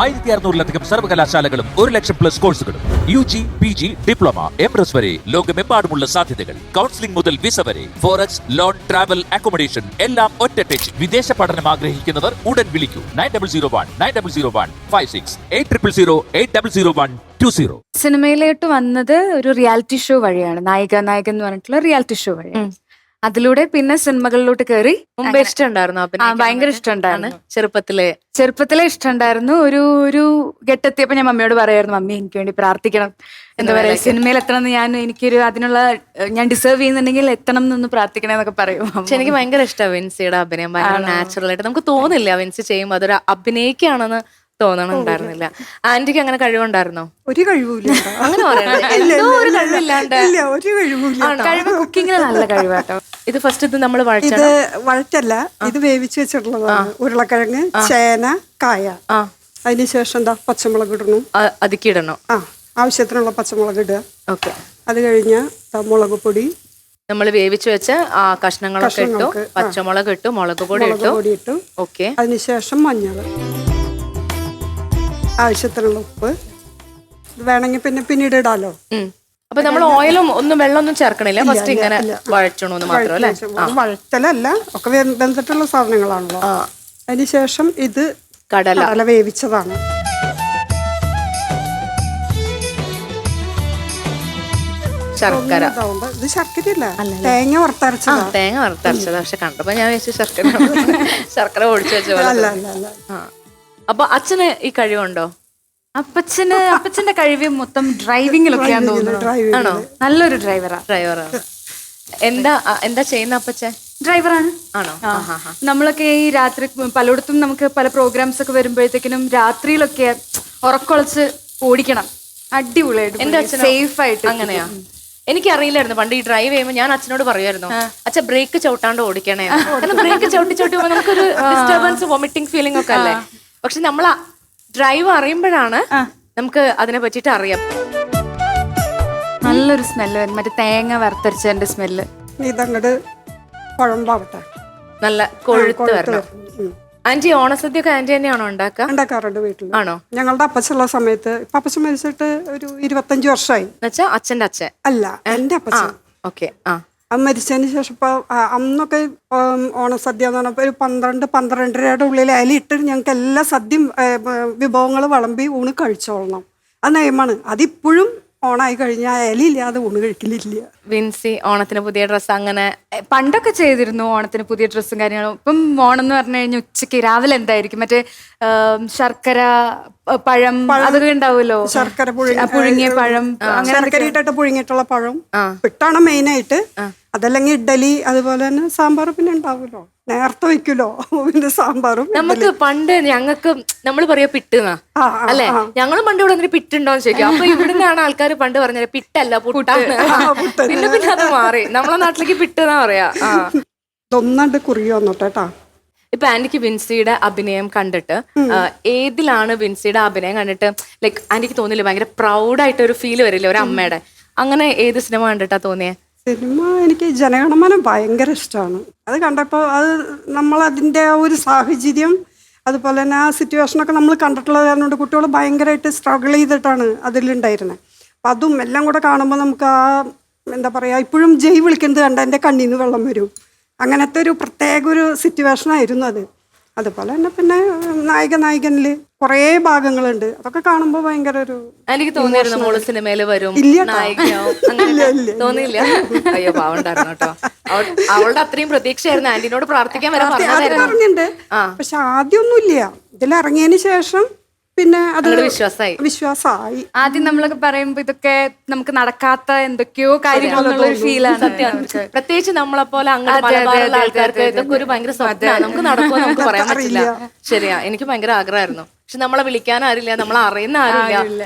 ആയിരത്തി അറുന്നൂറിലധികം സർവകലാശാലകളും ഒരു ലക്ഷം പ്ലസ് കോഴ്സുകളും U G P G diploma M S വരെ ലോകമെമ്പാടുമുള്ള സാധ്യതകൾ. കൗൺസിലിംഗ് മുതൽ വിസ വരെ ഫോറക്സ് ലോൺ ട്രാവൽ അക്കോമഡേഷൻ എല്ലാം ഒറ്റ ടച്ച് വിദേശ പഠനം ആഗ്രഹിക്കുന്നവർ ഉടൻ വിളിക്കൂ. Nine double zero one nine double zero one five six eight triple zero eight double zero one two zero. സിനിമയിലോട്ട് വന്നത് ഒരു റിയാലിറ്റി ഷോ വഴിയാണ്. നായിക നായകൻ എന്ന് പറഞ്ഞിട്ടുള്ള റിയാലിറ്റി ഷോ വഴിയാണ്. അതിലൂടെ പിന്നെ സിനിമകളിലോട്ട് കയറി മുമ്പ്. ഇഷ്ടമുണ്ടായിരുന്നു ആ ഭയങ്കര ഇഷ്ടമുണ്ടായിരുന്നു. ചെറുപ്പത്തിലെ. ചെറുപ്പത്തിലെ ഇഷ്ടമുണ്ടായിരുന്നു. ഒരു ഒരു ഘട്ടെത്തിയപ്പോ ഞാൻ മമ്മിയോട് പറയായിരുന്നു മമ്മി എനിക്ക് വേണ്ടി പ്രാർത്ഥിക്കണം. എന്താ പറയാ സിനിമയിൽ എത്തണം എന്ന് ഞാൻ എനിക്കൊരു അതിനുള്ള ഏഹ്, ഞാൻ ഡിസേർവ് ചെയ്യുന്നുണ്ടെങ്കിൽ എത്തണം എന്നൊന്ന് പ്രാർത്ഥിക്കണം എന്നൊക്കെ പറയും പക്ഷെ എനിക്ക് ഭയങ്കര ഇഷ്ടമാണ് വിൻസിയുടെ അഭിനയം. ഭയങ്കര? നാച്ചുറൽ ആയിട്ട്. നമുക്ക് തോന്നില്ല വിൻസി ചെയ്യുമ്പോൾ അതൊരു അഭിനയിക്കുകയാണെന്ന് തോന്നണുണ്ടായിരുന്നില്ല ആന്റിക്ക് അങ്ങനെ കഴിവുണ്ടായിരുന്നോ? ഒരു കഴിവില്ല അങ്ങനെ പറയണത് എന്തോ ഒരു കഴിവില്ലാണ്ട്. ഇല്ല ഒരു കഴിവില്ല കഴിവ് കുക്കിങ്ങിന് നല്ല കഴിവാട്ടോ. ഇത് ഫസ്റ്റ് ഇത് നമ്മൾ ഇത് വഴറ്റല്ല ഇത് വേവിച്ച് വെച്ചിട്ടുള്ളതാണ്. ഉരുളക്കിഴങ്ങ് ചേന കായ. അതിനുശേഷം എന്താ പച്ചമുളക് ഇടണം. അതിക്കിടണോ ആ ആവശ്യത്തിനുള്ള പച്ചമുളക് ഇടുക. ഓക്കെ. അത് കഴിഞ്ഞ മുളക് പൊടി. നമ്മൾ വേവിച്ച് വെച്ച ആ കഷ്ണങ്ങളൊക്കെ ഇട്ടു. പച്ചമുളക് ഇട്ടു മുളക് പൊടി ഇട്ടു. ഓക്കെ. അതിനുശേഷം മഞ്ഞൾ. ആവശ്യത്തിനുള്ള ഉപ്പ്. ഇത് വേണമെങ്കിൽ പിന്നെ പിന്നീട് ഇടാലോ? അപ്പൊ നമ്മൾ ഓയിലും ഒന്നും വെള്ളമൊന്നും ചേർക്കണില്ല. ഫസ്റ്റ് ഇങ്ങനെ. വഴറ്റണമെന്ന് മാത്രം അല്ലേ? ഒക്കെ വെന്തിട്ടുള്ള സാധനങ്ങളാണല്ലോ. അതിനുശേഷം ഇത് കടല. കടല വേവിച്ചതാണ്. ശർക്കര. ഇത് ശർക്കരയല്ല തേങ്ങ വറുത്തരച്ചതാ. തേങ്ങ വറുത്തരച്ചത്. പക്ഷെ കണ്ടപ്പോ ഞാൻ വെച്ച് ശർക്കര. ശർക്കര ഓടിച്ചു വെച്ചു അല്ല അല്ല അപ്പൊ അച്ഛന് ഈ കഴിവുണ്ടോ? അപ്പച്ചന് അപ്പച്ചന്റെ കഴിവ് മൊത്തം ഡ്രൈവിങ്ങിലൊക്കെയാന്ന് തോന്നുന്നു. ആണോ? നല്ലൊരു ഡ്രൈവറാ. ഡ്രൈവറാണ് എന്താ ആ, എന്താ ചെയ്യുന്ന അപ്പച്ചൻ? ഡ്രൈവറാണ്. ആണോ. നമ്മളൊക്കെ ഈ രാത്രി പലയിടത്തും നമുക്ക് പല പ്രോഗ്രാംസ് ഒക്കെ വരുമ്പോഴത്തേക്കിനും രാത്രിയിലൊക്കെ ഉറക്കൊളച്ച് ഓടിക്കണം. എന്റെ അടിപൊളിയായിട്ട് അച്ഛനോ? സേഫ് ആയിട്ട് അങ്ങനെയാ? എനിക്കറിയില്ലായിരുന്നു. പണ്ട് ഈ ഡ്രൈവ് ചെയ്യുമ്പോൾ ഞാൻ അച്ഛനോട് പറയുമായിരുന്നു. അച്ഛൻ ബ്രേക്ക് ചവിട്ടാണ്ട് ഓടിക്കണേ എന്ന്." കാരണം ബ്രേക്ക് ചവിട്ടി ചവിട്ടി പോകുമ്പോൾ നമുക്കൊരു ഡിസ്റ്റർബൻസ് വോമിറ്റിംഗ് ഫീലിംഗ് ഒക്കെ അല്ലേ? പക്ഷെ നമ്മൾ ഡ്രൈവ് അറിയുമ്പോഴാണ് നമുക്ക് അതിനെ പറ്റിട്ട് അറിയാം. നല്ലൊരു സ്മെല്ല് വരും മറ്റേ തേങ്ങ വറുത്തരച്ചതിന്റെ സ്മെല്ല് കുഴമ്പാവട്ടെ നല്ല കൊഴുത്ത് വരണം. ആന്റി ഓണസദ്യ ഒക്കെ ആന്റി തന്നെയാണോ ഉണ്ടാക്കുക? ഉണ്ടാക്കാറുണ്ട് വീട്ടിൽ ആണോ? ഞങ്ങളുടെ അപ്പച്ചുള്ള സമയത്ത് ഇപ്പൊ അപ്പച്ചൻ മരിച്ചിട്ട് ഒരു ഇരുപത്തഞ്ച് വർഷമായി എന്നുവെച്ചാ അച്ഛന്റെ അച്ഛൻ. അല്ല എന്റെ അപ്പച്ച അപ്പച്ചൻ ഓക്കെ ആ. അത് മരിച്ചതിന് ശേഷം ഇപ്പൊ ആ, അന്നൊക്കെ ഓണസദ്യ എന്ന് പറഞ്ഞപ്പോ ഒരു പന്ത്രണ്ട് പന്ത്രണ്ടരയുടെ ഉള്ളിൽ അലിയിട്ട് ഞങ്ങൾക്ക് എല്ലാ സദ്യയും വിഭവങ്ങൾ വിളമ്പി ഊണ് കഴിച്ചോളണം. അത് നിയമമാണ്. അതിപ്പോഴും ഓണായി കഴിഞ്ഞാൽ ഇലയില്ലാതെ ഊണ് കഴിക്കലില്ല. വിൻസി ഓണത്തിന് പുതിയ ഡ്രസ്സ് അങ്ങനെ പണ്ടൊക്കെ ചെയ്തിരുന്നു ഓണത്തിന് പുതിയ ഡ്രസ്സും കാര്യങ്ങളും. ഇപ്പം ഓണം എന്ന് പറഞ്ഞു കഴിഞ്ഞാൽ ഉച്ചയ്ക്ക് രാവിലെ എന്തായിരിക്കും? മറ്റേ ശർക്കര പഴം അതൊക്കെ ഉണ്ടാവുമല്ലോ. ശർക്കര പുഴുങ്ങിയ പഴം അങ്ങനെ ശർക്കര ഇട്ടിട്ട് പുഴുങ്ങിയിട്ടുള്ള പഴം ഇട്ടാണ് പിട്ടാണ് മെയിനായിട്ട് അതല്ലെങ്കിൽ ഇഡ്ഡലി അതുപോലെ തന്നെ സാമ്പാർ പിന്നെ ഉണ്ടാവുമല്ലോ. നേരത്തെ വെക്കുമല്ലോ പിന്നെ സാമ്പാറും നമുക്ക് പണ്ട് ഞങ്ങൾക്ക് നമ്മൾ പറയാ പിട്ടുന്നാ. അല്ലെ? ഞങ്ങൾ ഞങ്ങളും പണ്ട് ഇവിടെ വന്നിട്ട് പിട്ടുണ്ടോന്ന് ചോദിക്കും. അപ്പൊ ഇവിടുന്നാണ് ആൾക്കാർ പണ്ട് പറഞ്ഞത് പിട്ടല്ല. പിന്നെ പിന്നെ അത് മാറി. നമ്മളെ നാട്ടിലേക്ക് പിട്ടെന്നാ പറയാ. ഇതൊന്നാണ്ട് കുറിയോ വന്നോട്ടേട്ടാ ഇപ്പൊ ആന്റിക്ക് വിൻസിയുടെ അഭിനയം കണ്ടിട്ട് ഏതിലാണ് വിൻസിയുടെ അഭിനയം കണ്ടിട്ട് ലൈക്ക് ആന്റിക്ക് തോന്നില്ല ഭയങ്കര പ്രൗഡായിട്ട് ഒരു ഫീൽ വരില്ല ഒരു അമ്മയുടെ? അങ്ങനെ ഏത് സിനിമ കണ്ടിട്ടാ തോന്നിയേ? സിനിമ എനിക്ക് ജനഗണമനം ഭയങ്കര ഇഷ്ടമാണ്. അത് കണ്ടപ്പോൾ അത് നമ്മളതിന്റെ ആ ഒരു സാഹചര്യം അതുപോലെ തന്നെ ആ സിറ്റുവേഷനൊക്കെ നമ്മൾ കണ്ടിട്ടുള്ളത് കാരണം കുട്ടികൾ ഭയങ്കരമായിട്ട് സ്ട്രഗിൾ ചെയ്തിട്ടാണ് അതിലുണ്ടായിരുന്നത് അപ്പം അതും എല്ലാം കൂടെ കാണുമ്പോൾ നമുക്ക് ആ എന്താ പറയുക ഇപ്പോഴും ജയ് വിളിക്കുന്നത് കണ്ട എന്റെ കണ്ണിൽ വെള്ളം വരും. അങ്ങനത്തെ ഒരു പ്രത്യേക ഒരു സിറ്റുവേഷനായിരുന്നു അത്. അതുപോലെ തന്നെ പിന്നെ നായിക നായകനിൽ കുറേ ഭാഗങ്ങളുണ്ട്. അതൊക്കെ കാണുമ്പോൾ ഭയങ്കര ഒരു എനിക്ക് തോന്നിയിരുന്നു മോൾ സിനിമയിൽ വരും. തോന്നിയില്ല? അയ്യോ പാവണ്ടായിരുന്നു കേട്ടോ. അവൾ അവളുടെ അത്രയും പ്രതീക്ഷയായിരുന്നു. ആന്റിനോട് പ്രാർത്ഥിക്കാൻ പറഞ്ഞിട്ടുണ്ട്. പക്ഷെ ആദ്യമൊന്നുമില്ല. ഇതിലിറങ്ങിയതിന് ശേഷം പിന്നെ അത് വിശ്വാസമായി. വിശ്വാസായി വിശ്വാസമായി. ആദ്യം നമ്മളൊക്കെ പറയുമ്പോ ഇതൊക്കെ നമുക്ക് നടക്കാത്ത എന്തൊക്കെയോ കാര്യങ്ങളുള്ള ഫീലാണ്. ആണ് പ്രത്യേകിച്ച് നമ്മളെ പോലെ അങ്ങനെ ആൾക്കാർക്ക് ഇതൊക്കെ ഒരു ഭയങ്കര സ്വപ്നമാണ് നമുക്ക് നടക്കുമോ നമുക്ക് പറയാൻ പറ്റില്ല. ശരിയാ എനിക്ക് ഭയങ്കര ആഗ്രഹമായിരുന്നു. പക്ഷെ നമ്മളെ വിളിക്കാൻ ആരില്ല നമ്മളെ അറിയുന്ന ആരുമില്ല.